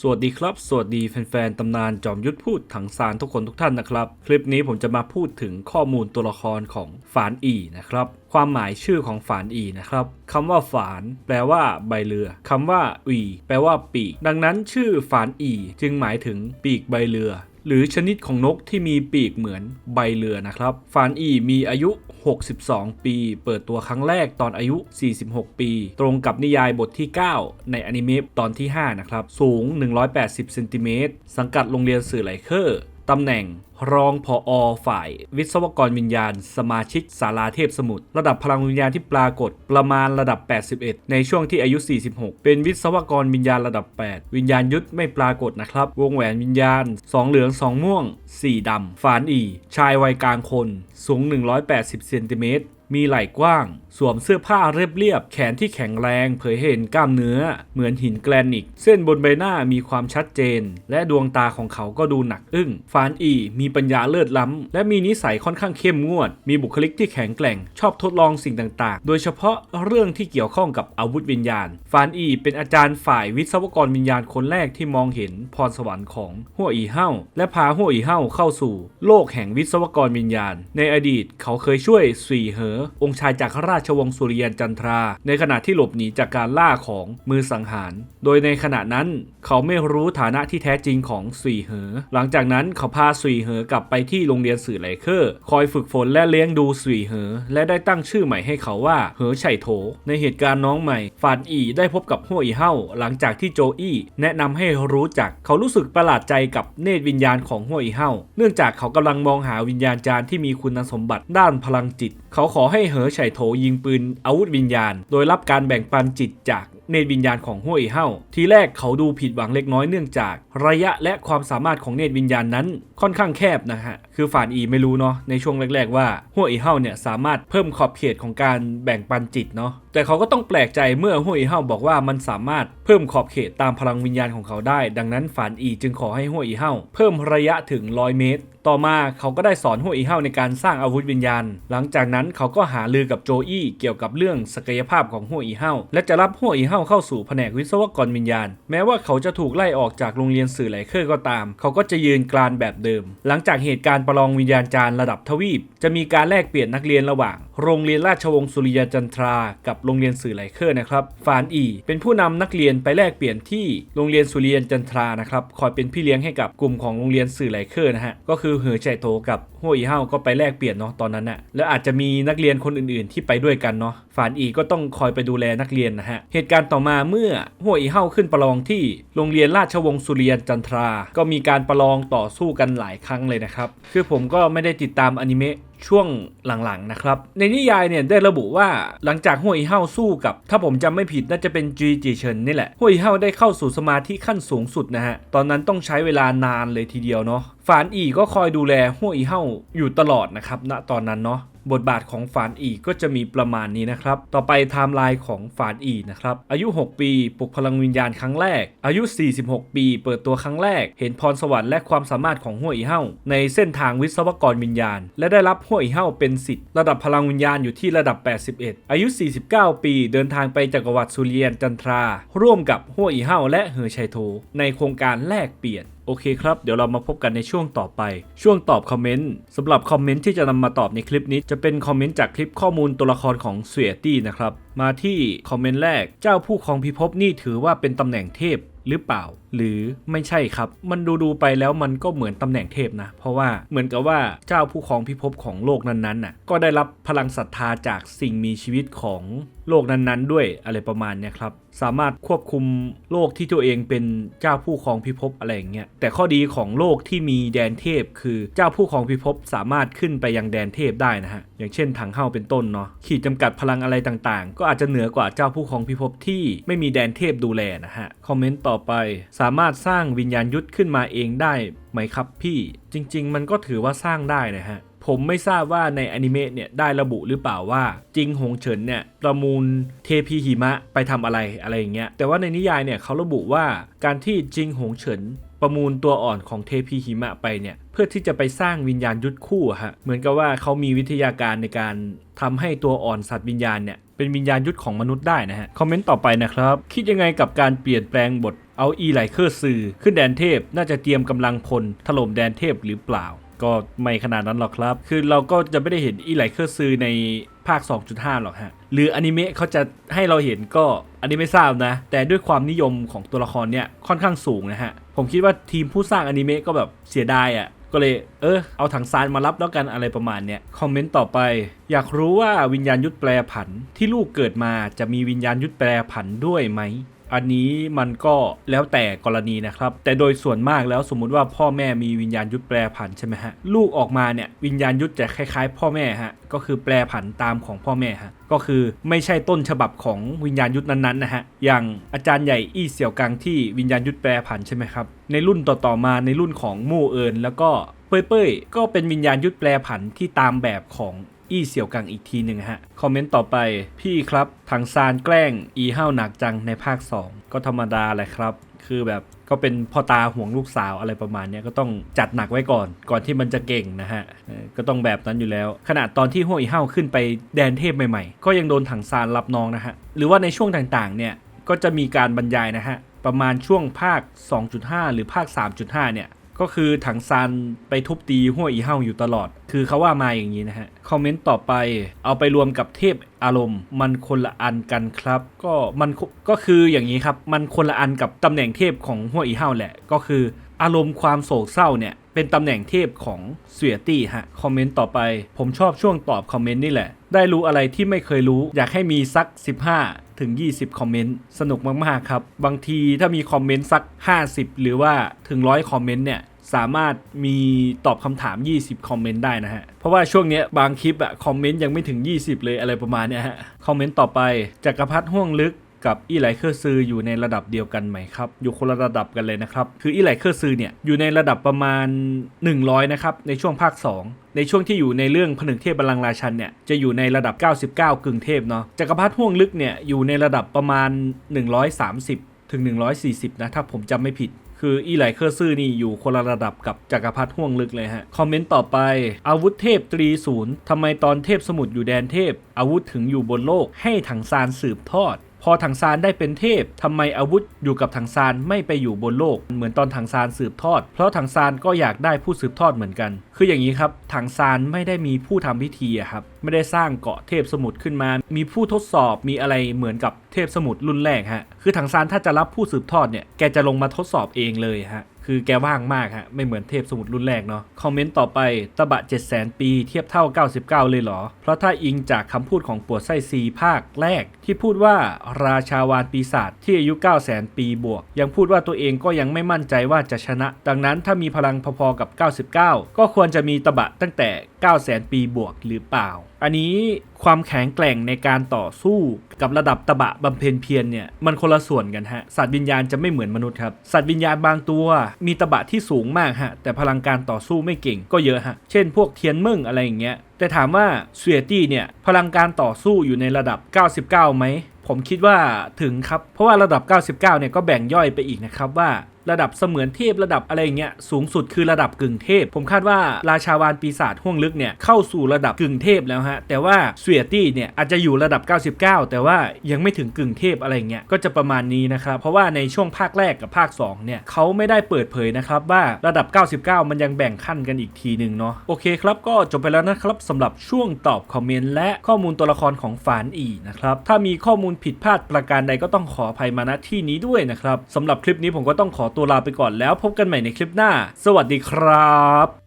สวัสดีครับ สวัสดีแฟนๆตำนานจอมยุทธพูดถังซานทุกคนทุกท่านนะครับ คลิปนี้ผมจะมาพูดถึงข้อมูลตัวละครของฝานอีนะครับ ความหมายชื่อของฝานอีนะครับคำว่าฝานแปลว่าใบเรือคำว่าอีแปลว่าปีก ดังนั้นชื่อฝานอีจึงหมายถึงปีกใบเรือหรือชนิดของนกที่มีปีกเหมือนใบเรือนะครับ ฟานอีมีอายุ 62 ปี เปิดตัวครั้งแรกตอนอายุ 46 ปี ตรงกับนิยายบทที่ 9 ในอนิเมะตอนที่ 5 นะครับ สูง 180 เซนติเมตร สังกัดโรงเรียนสื่อไหลเคอร์ ตำแหน่งรองผออฝ่าย วิศวกรวิญญาณ สมาชิกศาลาเทพสมุทรระดับพลังวิญญาณที่ปรากฏประมาณระดับ 81 ในช่วงที่อายุ 46 เป็นวิศวกรวิญญาณระดับ 8 วิญญาณยุทธไม่ปรากฏนะครับ วงแหวนวิญญาณ 2 เหลือง 2 ม่วง 4 ดำฝานอี ชายวัยกลางคน สูง 180 เซนติเมตร มีไหล่กว้าง สวมเสื้อผ้าเรียบๆ แขนที่แข็งแรง เผยเห็นกล้ามเนื้อ เหมือนหินแกรนิต เส้นบนใบหน้ามีความชัดเจน และดวงตาของเขาก็ดูหนักอึ้ง ฟานอีมีปัญญาเลิศล้ำ และมีนิสัยค่อนข้างเข้มงวด มีบุคลิกที่แข็งแกร่ง ชอบทดลองสิ่งต่างๆ โดยเฉพาะเรื่องที่เกี่ยวข้องกับอาวุธวิญญาณ ฟานอีเป็นอาจารย์ฝ่ายวิศวกรวิญญาณคนแรกที่มองเห็นพรสวรรค์ของหัวอีเฮาและพาหัวอีเฮาเข้าสู่ โลกแห่งวิศวกรวิญญาณ ในอดีตเขาเคยช่วยสุยเหอองค์ชายจากราชวงศ์สุริยันจันทรา ในขณะที่หลบหนีจากการล่าของมือสังหาร โดยในขณะนั้นเขาไม่รู้ฐานะที่แท้จริงของสุยเหอ หลังจากนั้นเขาพาสุยเหอกลับไปที่โรงเรียนสื่อไหลเคอร์คอยฝึกฝนและเลี้ยงดูสุยเหอ และได้ตั้งชื่อใหม่ให้เขาว่าเหอไฉโถ ในเหตุการณ์น้องใหม่ฟานอีได้พบกับหัวอีเฮาหลังจากที่โจอี้แนะนำให้รู้จักเขารู้สึกประหลาดใจกับเนตรวิญญาณของหัวอีเฮาเนื่องจากเขากำลังมองหาวิญญาณจารย์ที่มีคุณสมบัติด้านพลังจิต เขาขอให้เหอไฉโถยิงปืนอาวุธวิญญาณ โดยรับการแบ่งปันจิตจากเนตรวิญญาณของห้วยเฮาทีแรกเขาดูผิดหวังเล็กน้อยเนื่องจาก ระยะและความสามารถของเนตรวิญญาณนั้นค่อนข้างแคบนะฮะ คือฝานอีไม่รู้เนาะในช่วงแรก ๆ ว่าห้วยเฮาเนี่ยสามารถเพิ่มขอบเขตของการแบ่งปันจิตเนาะ แต่เขาก็ต้องแปลกใจเมื่อห้วยเฮ้าบอกว่ามันสามารถเพิ่มขอบเขตตามพลังวิญญาณของเขาได้ ดังนั้นฝานอีจึงขอให้ห้วยเฮ้าเพิ่มระยะถึง 100 เมตร ต่อมาเขาก็ได้สอนหัวอีเฮ้าในการสร้างอาวุธวิญญาณ หลังจากนั้นเขาก็หาลือกับโจอี้เกี่ยวกับเรื่องศักยภาพของหัวอีเฮ้าและจะรับหัวอีเฮ้าเข้าสู่แผนกวิศวกรวิญญาณ แม้ว่าเขาจะถูกไล่ออกจากโรงเรียนสื่อไหลเคอร์ก็ตาม เขาก็จะยืนกรานแบบเดิม หลังจากเหตุการณ์ประลองวิญญาณจารระดับทวีป จะมีการแลกเปลี่ยนนักเรียนระหว่าง โรงเรียนราชวงศ์สุริยจันทรากับโรงเรียนสื่อไหลเคอร์นะครับฟานอี เป็นผู้นำนักเรียนไปแลกเปลี่ยนที่โรงเรียนสุริยันจันทรานะครับคอยเป็นพี่เลี้ยงให้กับกลุ่มของโรงเรียนสื่อไหลเคอร์นะฮะก็คือเหอใจโตกับหัวอีเฮาก็ไปแลกเปลี่ยนเนาะตอนนั้นน่ะแล้วอาจจะมีนักเรียนคนอื่นๆ ที่ไปด้วยกันเนาะฝานอีก็ต้องคอยไปดูแลนักเรียนนะฮะเหตุการณ์ต่อมาเมื่อหัวอีเฮาขึ้นประลองที่โรงเรียนราชวงศ์สุริยันจันทรา ก็มีการประลองต่อสู้กันหลายครั้งเลยนะครับคือผมก็ไม่ได้ติดตามอนิเมะ ช่วงหลังๆนะครับ ในนิยายเนี่ยได้ระบุว่าหลังจากห้วยเฮาสู้กับ ถ้าผมจำไม่ผิดน่าจะเป็นจีจีเฉินนี่แหละห้วยเฮาได้เข้าสู่สมาธิขั้นสูงสุดนะฮะ ตอนนั้นต้องใช้เวลานานเลยทีเดียวเนาะฝานอีก็คอยดูแลห้วยเฮาอยู่ตลอดนะครับณตอนนั้นเนาะ บทบาทของฝานอีก็จะมีประมาณนี้นะครับ ต่อไปไทม์ไลน์ของฝานอีนะครับ อายุ 6 ปีปลุกพลังวิญญาณครั้งแรก อายุ 46 ปี เปิดตัวครั้งแรก เห็นพรสวรรค์และความสามารถของหัวอีเฮ้าในเส้นทางวิศวกรวิญญาณ และได้รับหัวอีเฮ้าเป็นสิทธิ์ระดับพลังวิญญาณอยู่ที่ระดับ 81 อายุ 49 ปี เดินทางไปจักรวรรดิสุริยันจันทรา ร่วมกับหัวอีเฮ้าและเหอชัยโทในโครงการแลกเปลี่ยน โอเคครับ เดี๋ยวเรามาพบกันในช่วงต่อไป ช่วงตอบคอมเมนต์สำหรับคอมเมนต์ที่จะนำมาตอบในคลิปนี้ จะเป็นคอมเมนต์จากคลิปข้อมูลตัวละครของเสวียตี้นะครับ มาที่คอมเมนต์แรก เจ้าผู้ครองพิภพนี่ถือว่าเป็นตำแหน่งเทพ หรือเปล่า หรือไม่ใช่ครับ มันดูดูไปแล้วมันก็เหมือนตำแหน่งเทพนะ เพราะว่าเหมือนกับว่าเจ้าผู้ครองพิภพของโลกนั้นๆน่ะก็ได้รับพลังศรัทธาจากสิ่งมีชีวิตของโลกนั้นๆ ด้วยอะไรประมาณเนี้ยครับ สามารถควบคุมโลกที่ตัวเองเป็นเจ้าผู้ครองพิภพอะไรอย่างเงี้ย แต่ข้อดีของโลกที่มีแดนเทพ คือเจ้าผู้ครองพิภพสามารถขึ้นไปยังแดนเทพได้นะฮะ อย่างเช่นถังเฮาเป็นต้นเนาะ ขีดจำกัดพลังอะไรต่างๆ ก็อาจจะเหนือกว่าเจ้าผู้ครองพิภพที่ไม่มีแดนเทพดูแลนะฮะ คอมเมนต์ต่อไป สามารถสร้างวิญญาณยุทธขึ้นมาเองได้ไหมครับพี่ จริง ๆ มันก็ถือว่าสร้างได้นะฮะผมไม่ทราบว่าในอนิเมะเนี่ยได้ระบุหรือเปล่าว่าจิงหงเฉินเนี่ยประมูลเทพีหิมะไปทำอะไรอะไรอย่างเงี้ยแต่ว่าในนิยายเนี่ยเขาระบุว่าการที่จิงหงเฉินประมูลตัวอ่อนของเทพีหิมะไปเนี่ยเพื่อที่จะไปสร้างวิญญาณยุทธคู่ฮะเหมือนกับว่าเขามีวิทยาการในการทำให้ตัวอ่อนสัตว์วิญญาณเนี่ยเป็นวิญญาณยุทธของมนุษย์ได้นะฮะคอมเมนต์ต่อไปนะครับ คิดยังไงกับการเปลี่ยนแปลงบท เอาอีไลเคอร์ซือขึ้นแดนเทพน่าจะเตรียมกำลังพลถล่มแดนเทพหรือเปล่า ก็ไม่ขนาดนั้นหรอกครับ คือเราก็จะไม่ได้เห็นอีไลเคอร์ซือในภาค 2.5 หรอกฮะ หรืออนิเมะเขาจะให้เราเห็นก็อันนี้ไม่ทราบนะ แต่ด้วยความนิยมของตัวละครเนี่ยค่อนข้างสูงนะฮะ ผมคิดว่าทีมผู้สร้างอนิเมะก็แบบเสียดายอะ่ะก็เลยเออเอาถังซานมารับแล้วกันอะไรประมาณเนี้ยคอมเมนต์ต่อไป อยากรู้ว่าวิญญาณยุทธแปรผันที่ลูกเกิดมาจะมีวิญญาณยุทธแปรผันด้วยไหม อันนี้มันก็แล้วแต่กรณีนะครับ แต่โดยส่วนมากแล้วสมมุติว่าพ่อแม่มีวิญญาณยุทธแปรผันใช่ไหมฮะลูกออกมาเนี่ยวิญญาณยุทธจะคล้ายๆ พ่อแม่ฮะก็คือแปรผันตามของพ่อแม่ฮะก็คือไม่ใช่ต้นฉบับของวิญญาณยุทธนั้นๆนะฮะ อย่างอาจารย์ใหญ่อี้เสี่ยวกังที่วิญญาณยุทธแปรผันใช่ไหมครับ ในรุ่นต่อๆมาในรุ่นของมู่เอินแล้วก็เป้ยเป้ยก็เป็นวิญญาณยุทธแปรผันที่ตามแบบของ อี้เสี่ยวกังอีกทีหนึ่งฮะ คอมเมนต์ต่อไป พี่ครับถังซานแกล้งอีห้าวหนักจังในภาค 2 ก็ธรรมดาแหละครับ คือแบบก็เป็นพ่อตาห่วงลูกสาวอะไรประมาณนี้ก็ต้องจัดหนักไว้ก่อน ก่อนที่มันจะเก่งนะฮะก็ต้องแบบนั้นอยู่แล้ว ขนาดตอนที่ห้วยอีห้าวขึ้นไปแดนเทพใหม่ๆ ก็ยังโดนถังซานรับน้องนะฮะ หรือว่าในช่วงต่างๆ เนี่ยก็จะมีการบรรยายนะฮะประมาณช่วงภาค 2.5 หรือภาค 3.5 เนี่ย ก็คือถังซานไปทุบตีห้วอีเฮาอยู่ตลอด คือเขาว่ามาอย่างนี้นะฮะ คอมเมนต์ต่อไป เอาไปรวมกับเทพอารมณ์ มันคนละอันกันครับ ก็มันก็คืออย่างนี้ครับ มันคนละอันกับตำแหน่งเทพของห้วอีเฮาแหละ ก็คืออารมณ์ความโศกเศร้าเนี่ยเป็นตำแหน่งเทพของเสียตี้ฮะ คอมเมนต์ต่อไป ผมชอบช่วงตอบคอมเมนต์นี่แหละ ได้รู้อะไรที่ไม่เคยรู้ อยากให้มีสัก 15 ถึง 20 คอมเมนต์ สนุกมากๆครับ บางทีถ้ามีคอมเมนต์สัก 50 หรือว่าถึง 100 คอมเมนต์เนี่ยสามารถมีตอบคำถาม 20 คอมเมนต์ได้นะฮะ เพราะว่าช่วงนี้บางคลิปอะคอมเมนต์ยังไม่ถึง 20 เลยอะไรประมาณเนี้ยฮะ คอมเมนต์ต่อไปจักรพรรดิห่วงลึก กับอีไลเคอร์ซืออยู่ในระดับเดียวกันไหมครับ อยู่คนละระดับกันเลยนะครับ คืออีไลเคอร์ซือเนี่ยอยู่ในระดับประมาณ 100 นะครับ ในช่วงภาค 2 ในช่วงที่อยู่ในเรื่องผนึกเทพบัลลังราชันเนี่ยจะอยู่ในระดับ 99 กึ่งเทพเนาะจักรพรรดิห่วงลึกเนี่ยอยู่ในระดับประมาณ 130 ถึง 140 นะถ้าผมจำไม่ผิดคืออีไลเคอร์ซื่อนี่อยู่คนละระดับกับจักรพรรดิห่วงลึกเลยฮะ คอมเมนต์ต่อไป อาวุธเทพตรีศูนย์ทำไมตอนเทพสมุทรอยู่แดนเทพ อาวุธถึงอยู่บนโลกให้ถังซานสืบทอด พอถังซานได้เป็นเทพทำไมอาวุธอยู่กับถังซานไม่ไปอยู่บนโลก เหมือนตอนถังซานสืบทอด เพราะถังซานก็อยากได้ผู้สืบทอดเหมือนกัน คืออย่างนี้ครับถังซานไม่ได้มีผู้ทำพิธีครับไม่ได้สร้างเกาะเทพสมุทรขึ้นมา มีผู้ทดสอบมีอะไรเหมือนกับเทพสมุทรรุ่นแรกฮะคือถังซานถ้าจะรับผู้สืบทอดเนี่ยแกจะลงมาทดสอบเองเลยฮะ คือแกว่างมากฮะ ไม่เหมือนเทพสมุทรรุ่นแรกเนาะ คอมเมนต์ต่อไป ตะบะ7 0 0 0 0 ปี เทียบเท่า 99 เลยเหรอ เพราะถ้าอิงจากคำพูดของปวดไส้ซีภาคแรก ที่พูดว่าราชาวานปีศาจที่อายุ 9 0 0 0 0 ปีบวก ยังพูดว่าตัวเองก็ยังไม่มั่นใจว่าจะชนะ ดังนั้นถ้ามีพลังพอๆกับ 99 ก็ควรจะมีตะบะตั้งแต่9 0 0 0 0 0ปีบวกหรือเปล่า อันนี้ความแข็งแกร่งในการต่อสู้กับระดับตะบะบำเพ็ญเพียรเนี่ยมันคนละส่วนกันฮะ สัตว์วิญญาณจะไม่เหมือนมนุษย์ครับ สัตว์วิญญาณบางตัว มีตะบะที่สูงมากฮะ แต่พลังการต่อสู้ไม่เก่งก็เยอะฮะ เช่นพวกเทียนมิ่งอะไรอย่างเงี้ย แต่ถามว่าเสวียตี้เนี่ยพลังการต่อสู้อยู่ในระดับ 99ไหมผมคิดว่าถึงครับ เพราะว่าระดับ 99 เนี่ยก็แบ่งย่อยไปอีกนะครับว่า ระดับเสมือนเทพระดับอะไรเงี้ยสูงสุดคือระดับกึ่งเทพ ผมคาดว่าราชาวานปีศาจห่วงลึกเนี่ยเข้าสู่ระดับกึ่งเทพแล้วฮะแต่ว่าเสวียตี้เนี่ยอาจจะอยู่ระดับ 99 แต่ว่ายังไม่ถึงกึ่งเทพอะไรเงี้ยก็จะประมาณนี้นะครับเพราะว่าในช่วงภาคแรกกับภาค2เนี่ยเขาไม่ได้เปิดเผยนะครับว่าระดับ 99 มันยังแบ่งขั้นกันอีกทีหนึ่งเนาะโอเคครับก็จบไปแล้วนะครับสำหรับช่วงตอบคอมเมนต์และข้อมูลตัวละครของฝานอีนะครับถ้ามีข้อมูลผิดพลาดประการใดก็ต้องขออภัยมาณที่นี้ด้วยนะครับสำหรับคลิปนี้ผมก็ต้องขอตัวลาไปก่อนแล้วพบกันใหม่ในคลิปหน้า สวัสดีครับ